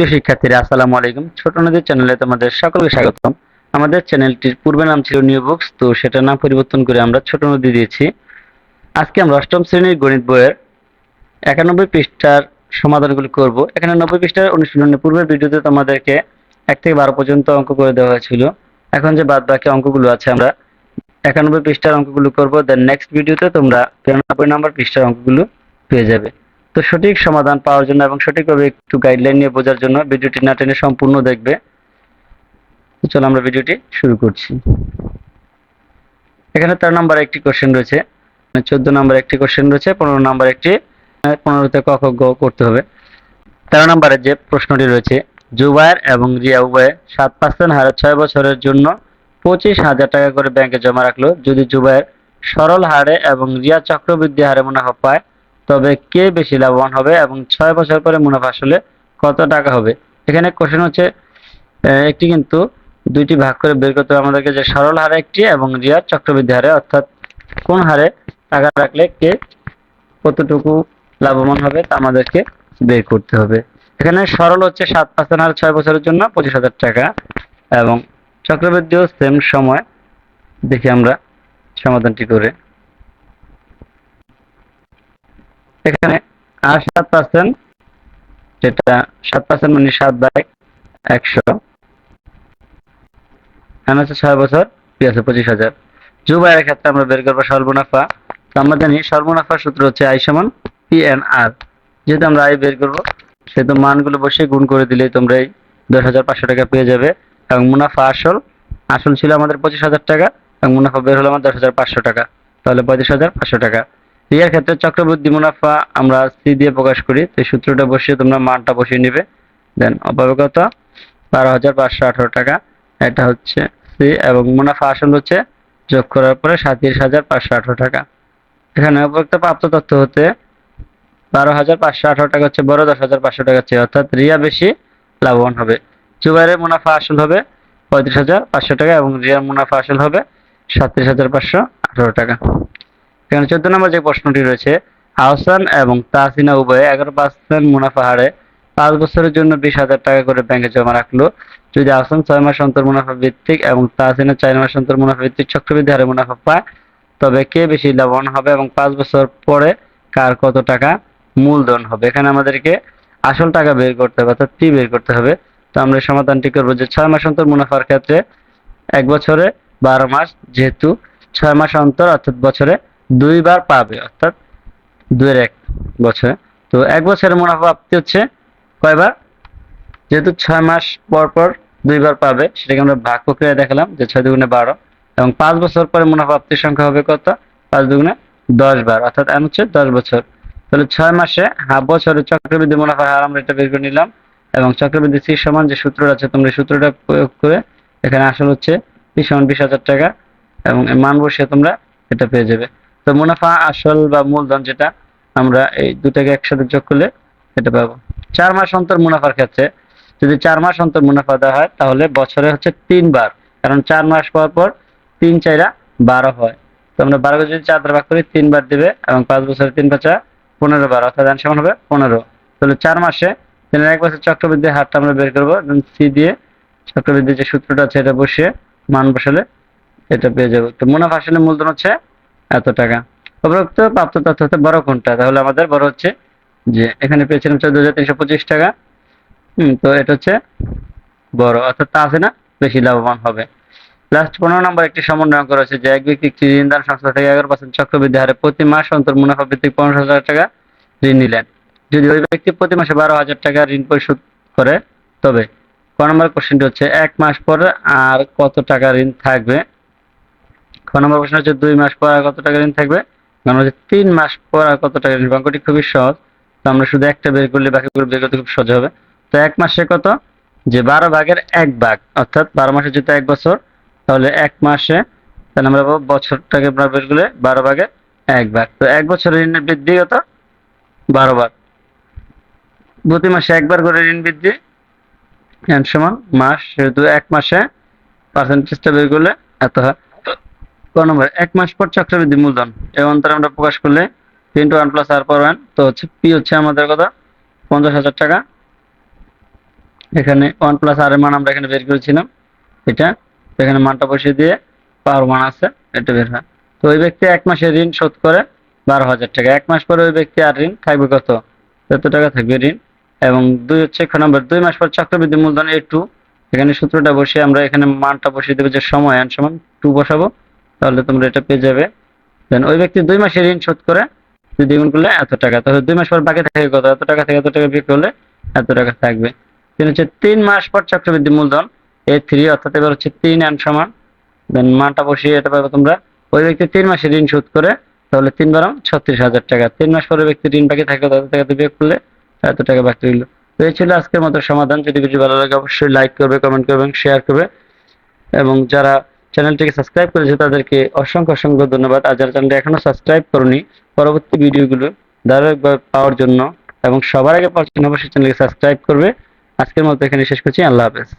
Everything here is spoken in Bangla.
প্রিয় শিক্ষার্থীরা, আসসালামু আলাইকুম। ছোট নদীর চ্যানেলে তোমাদের সকলকে স্বাগতম। আমাদের চ্যানেলটির পূর্বে নাম ছিল নিউ বুকস তো সেটা নাম পরিবর্তন করে আমরা ছোট নদী দিয়েছি। আজকে আমরা অষ্টম শ্রেণির গণিত বইয়ের একানব্বই পৃষ্ঠার সমাধানগুলো করব। এখানে নব্বই পৃষ্ঠার অনুশীলনের পূর্বের ভিডিওতে তোমাদেরকে এক থেকে বারো পর্যন্ত অঙ্ক করে দেওয়া হয়েছিল। এখন যে বাদ বাকি অঙ্কগুলো আছে, আমরা একানব্বই পৃষ্ঠার অঙ্কগুলো করব। দেন নেক্সট ভিডিওতে তোমরা তিরানব্বই নম্বর পৃষ্ঠার অঙ্কগুলো পেয়ে যাবে। তো সঠিক সমাধান পাওয়ার জন্য এবং সঠিকভাবে একটু গাইডলাইন নিয়ে বোঝার জন্য ভিডিওটি না টেনে সম্পূর্ণ দেখবে। চলো আমরা ভিডিওটি শুরু করছি। এখানে তেরো নম্বর একটি কোশ্চেন রয়েছে চোদ্দ নম্বর একটি কোশ্চেন রয়েছে, পনেরো নম্বর একটি পনেরোতে ক খ গ করতে হবে। তেরো নম্বরে যে প্রশ্নটি রয়েছে জুবায়ের এবং রিয়া উভয়ে সাত পার্সেন্ট হারে ছয় বছরের জন্য পঁচিশ হাজার টাকা করে ব্যাংকে জমা রাখল। যদি জুবায়ের সরল হারে এবং রিয়া চক্রবৃদ্ধি হারে মুনাফা পায় তবে কে বেশি লাভবান হবে এবং ছয় বছর পরে মুনাফা আসলে কত টাকা হবে? এখানে কোশ্চেন হচ্ছে একটি কিন্তু দুইটি ভাগ করে বের করতে হবে আমাদেরকে যে সরল হারে একটি এবং রিয়া চক্রবৃদ্ধি হারে, অর্থাৎ কোন হারে টাকা রাখলে কে কতটুকু লাভবান হবে তা আমাদেরকে বের করতে হবে। এখানে সরল হচ্ছে সাত পার্সেন্ট হারে ছয় বছরের জন্য পঁচিশ হাজার টাকা এবং চক্রবৃদ্ধিও সেম সময়, দেখি আমরা সমাধানটি করে এখানে আর সাত পার্সেন্ট যেটা সাত পার্সেন্ট মানে সাত বাই একশো। হচ্ছে ছয় বছর কি আছে পঁচিশ হাজার। জুবাইয়ের ক্ষেত্রে আমরা বের করব সর্বনাফা। তো আমরা জানি সর্বনাফার সূত্র হচ্ছে আই সমান পি এন আর যেহেতু আমরা আই বের করব, সেহেতু মানগুলো বসে গুণ করে দিলেই তোমরা এই দশ হাজার পাঁচশো টাকা পেয়ে যাবে। এবং মুনাফা আসল আসল ছিল আমাদের পঁচিশ হাজার টাকা এবং মুনাফা বের হলো আমার দশ হাজার পাঁচশো টাকা। তাহলে পঁয়ত্রিশ হাজার পাঁচশো টাকা। রিয়ার ক্ষেত্রে চক্রবৃদ্ধি মুনাফা আমরা সি দিয়ে প্রকাশ করি। তো সূত্রটা বসিয়ে তোমরা মানটা বসিয়ে নিবে। দেন অপাবে বারো হাজার পাঁচশো আঠারো টাকা। এটা হচ্ছে সি এবং মুনাফা আসল হচ্ছে যোগ করার পরে সাতত্রিশ হাজার পাঁচশো আঠারো টাকা। এখানে উপরোক্ত প্রাপ্ত তথ্য হতে বারো হাজার পাঁচশো আঠারো টাকা হচ্ছে বড়, দশ হাজার পাঁচশো টাকা চেয়ে অর্থাৎ রিয়া বেশি লাভবান হবে। জুবাইরের মুনাফা আসল হবে পঁয়ত্রিশ হাজার পাঁচশো টাকা এবং রিয়ার মুনাফা আসল হবে সাতত্রিশ হাজার পাঁচশো আঠারো টাকা। এখানে চোদ্দ নম্বর যে প্রশ্নটি রয়েছে, আহসান এবং তাহসিনা উভয়ে এগারো পার্সেন্ট মুনাফা হারে পাঁচ বছরের জন্য বিশ হাজার টাকা করে ব্যাংকে জমা রাখল। যদি আহসান ছয় মাস অন্তর মুনাফা ভিত্তিক এবং তাহসিনা চার মাস অন্তর মুনাফা ভিত্তিক চক্রবৃদ্ধি হারে মুনাফা পায়, তবে কে বেশি লাভবান হবে এবং পাঁচ বছর পরে কার কত টাকা মূলধন হবে? এখানে আমাদেরকে আসল টাকা বের করতে হবে, অর্থাৎ পি বের করতে হবে। তো আমরা সমাধানটি করব যে ছয় মাস অন্তর মুনাফার ক্ষেত্রে এক বছরে বারো মাস, যেহেতু ছয় মাস অন্তর, অর্থাৎ বছরে দুইবার পাবে, অর্থাৎ দুইয়ের এক বছরে। তো এক বছরের মুনাফা প্রাপ্তি হচ্ছে কয়বার? যেহেতু ছয় মাস পর পর দুইবার পাবে, সেটাকে আমরা ভাগ প্রক্রিয়া দেখালাম যে ছয় দুগুণে বারো। এবং পাঁচ বছর পরে মুনাফা প্রাপ্তির সংখ্যা হবে কত? পাঁচ দুগুণে দশ বার, অর্থাৎ এমন হচ্ছে দশ বছর। তাহলে ছয় মাসে হাফ বছরে চক্রবৃদ্ধি মুনাফার হার আমরা এটা বের করে নিলাম। এবং চক্রবৃদ্ধি সি সমান যে সূত্রটা আছে, তোমরা সূত্রটা প্রয়োগ করে এখানে আসল হচ্ছে সমান বিশ হাজার টাকা, এবং মান বসিয়ে তোমরা এটা পেয়ে যাবে। তো মুনাফা আসল বা মূলধন যেটা, আমরা এই দুটাকে একসাথে যোগ করলে এটা পাবো। চার মাস অন্তর মুনাফার ক্ষেত্রে, যদি চার মাস অন্তর মুনাফা দেওয়া হয়, তাহলে বছরে হচ্ছে তিনবার। কারণ চার মাস পর পর তিন চাইরা বারো হয়। তো আমরা বারোকে যদি চার ভাগ করি, তিনবার দিবে এবং পাঁচ বছরে তিন পাঁচা পনেরো বার, অর্থাৎ আন সমান হবে পনেরো। তাহলে চার মাসে তিনের এক বছর চক্রবৃদ্ধির হারটা আমরা বের করব। সি দিয়ে চক্রবৃদ্ধির যে সূত্রটা আছে, এটা বসিয়ে মান বসালে এটা পেয়ে যাব। তো মুনাফা আসলে মূলধন হচ্ছে এত টাকা। উপরোক্ত প্রাপ্ত তথ্য হচ্ছে বড় কোনটা? তাহলে আমাদের বড় হচ্ছে যে এখানে পেয়েছিলাম চোদ্দ হাজার তিনশো পঁচিশ টাকা। হুম, তো এটা হচ্ছে বড়। অর্থাৎ তা আছে না? বেশি লাভবান হবে। লাস্ট পনেরো নম্বর একটি সমন্বয় করা হয়েছে যে এক ব্যক্তি একটি ঋণদান সংস্থা থেকে এগারো পার্সেন্ট চক্রবৃদ্ধি হারে প্রতি মাস অন্তর মুনাফা ভিত্তিক পনেরো হাজার টাকা ঋণ নিলেন। যদি ওই ব্যক্তি প্রতি মাসে বারো হাজার টাকা ঋণ পরিশোধ করে, তবে ক নম্বর কোশ্চেনটি হচ্ছে, এক মাস পরে আর কত টাকা ঋণ থাকবে? খ নম্বর প্রশ্ন হচ্ছে, দুই মাস পর আর কত টাকা ঋণ থাকবে? কারণ হচ্ছে, তিন মাস পর আর কত টাকা ঋণ? অঙ্কটি খুবই সহজ। তো আমরা শুধু একটা বের করলে বাকিগুলো বের করতে খুব সহজ হবে। তো এক মাসে কত? যে বারো ভাগের এক ভাগ, অর্থাৎ বারো মাসে যেহেতু এক বছর, তাহলে এক মাসে তাহলে আমরা পাবো বছরটাকে আমরা বের করলে বারো ভাগের এক ভাগ। তো এক বছরের ঋণের বৃদ্ধি কত? বারো বার প্রতি মাসে একবার করে ঋণ বৃদ্ধি সমান মাস, সেহেতু এক মাসে পার্সেন্টেজটা বের করলে এত হয়। ক নম্বর, এক মাস পর চক্রবৃদ্ধি মূলধন। এই অন্তরে আমরা প্রকাশ করলে ইন্টু ওয়ান প্লাস আর পর ওয়ান তো হচ্ছে পি হচ্ছে আমাদের কত? পঞ্চাশ হাজার টাকা। এখানে ওয়ান প্লাস আর এর মান আমরা এখানে বের করেছিলাম। এটা এখানে মানটা বসিয়ে দিয়ে পাওয়ার মান আছে, এটা বের হয়। তো ওই ব্যক্তি এক মাসের ঋণ শোধ করে বারো হাজার টাকা। এক মাস পরে ওই ব্যক্তি আর ঋণ থাকবে কত? টাকা থাকবে ঋণ। এবং দুই হচ্ছে খ নম্বর, দুই মাস পর চক্রবৃদ্ধি মূলধন এ টু এখানে সূত্রটা বসিয়ে আমরা এখানে মানটা বসিয়ে দেবো যে সময় আন সমান টু বসাবো। তাহলে তোমরা এটা পেয়ে যাবে। দেন ওই ব্যক্তি দুই মাসের ঋণ শোধ করে দ্বিগুণ করলে এত টাকা। তাহলে দুই মাস পর বাকি থাকে কত? এত টাকা থেকে এত টাকা বিক্রি করলে এত টাকা থাকবে। তিন হচ্ছে তিন মাস পর চক্রবৃদ্ধি মূলধন এ থ্রি অর্থাৎ এবার হচ্ছে তিন আন সমান। দেন মানটা বসিয়ে এটা পারবে তোমরা। ওই ব্যক্তি তিন মাসে ঋণ শোধ করে, তাহলে তিন বারো ছত্রিশ হাজার টাকা। তিন মাস পরে ব্যক্তি ঋণ বাকি থাকে তাদের টাকা বিয়োগ করলে এত টাকা বাকি রইল। তো এই ছিল আজকের মতো সমাধান। যদি কিছু ভালো লাগে, অবশ্যই লাইক করবে কমেন্ট করবে শেয়ার করবে। এবং যারা চ্যানেলটিকে সাবস্ক্রাইব করেছে তাদেরকে অসংখ্য অসংখ্য ধন্যবাদ। আর যারা চ্যানেলটি এখনও সাবস্ক্রাইব করনি, পরবর্তী ভিডিওগুলো ধারাবাহিকভাবে পাওয়ার জন্য এবং সবার আগে পাওয়ার জন্য অবশ্যই চ্যানেলকে সাবস্ক্রাইব করবে। আজকের মতো এখানে শেষ করছি। আল্লাহ হাফেজ।